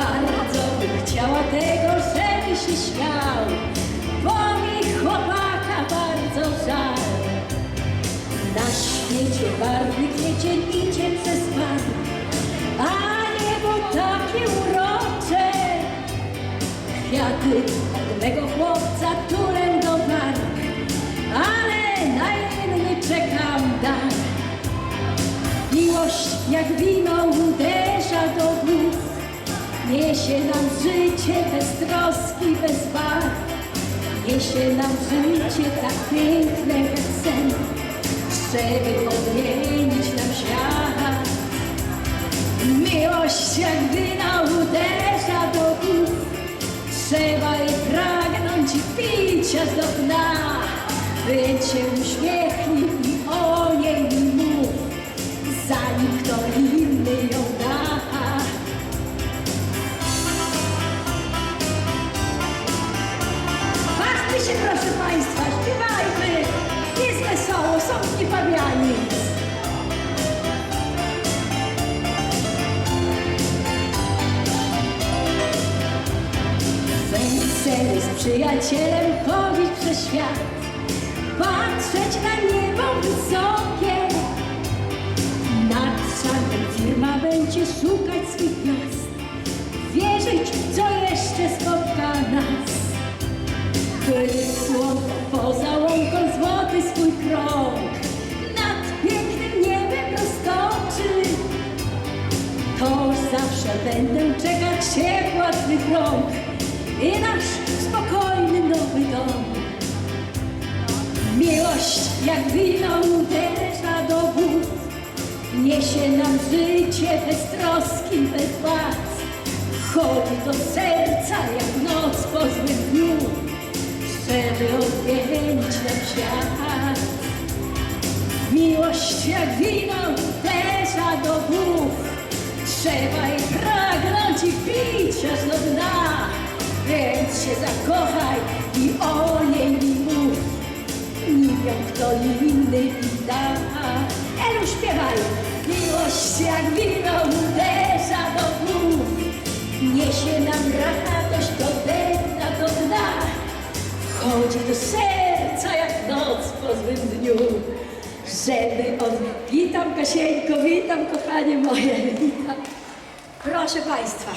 bardzo chciała tego, żeby się śmiał, bo mi chłopaka bardzo żal. Na świecie barwy kwiecie idzie przez pan, a niebo takie urocze. Kwiaty od mego chłopca turem do bark, ale na inny czekam dan. Miłość jak wino uderza do góry, niesie nam życie bez troski, bez barw. Niesie nam życie tak piękne jak sen, żeby odmienić nam świat. Miłość jak wina uderza do głów, trzeba jej pragnąć i pić aż do dna. Więc się się, proszę Państwa, śpiewajmy! Jest wesoło, są niepawianic. Wesele z przyjacielem chodzić przez świat, patrzeć na niebo wysokie. Nad czarnem firma będzie szukać swych gwiazd, wierzyć, Wysłał poza łąką złoty swój krąg, nad pięknym niebem roztoczy. To zawsze będę czekać ciepła twych rąk i nasz spokojny nowy dom. Miłość jak wino uderza do głów, niesie nam życie bez troski, bez wad. Chodzi do serca Jak wino uderza do głów, trzeba jej pragnąć i pić aż do dna. Więc się zakochaj i o niej mów, nie wiem kto inny mi da. Elu śpiewaj! Miłość jak wino uderza do głów, niesie nam radość do dna, do dna. Wchodzi do serca jak noc po złym dniu. Żeby od... Witam Kasieńko, witam kochanie moje, witam. Proszę Państwa,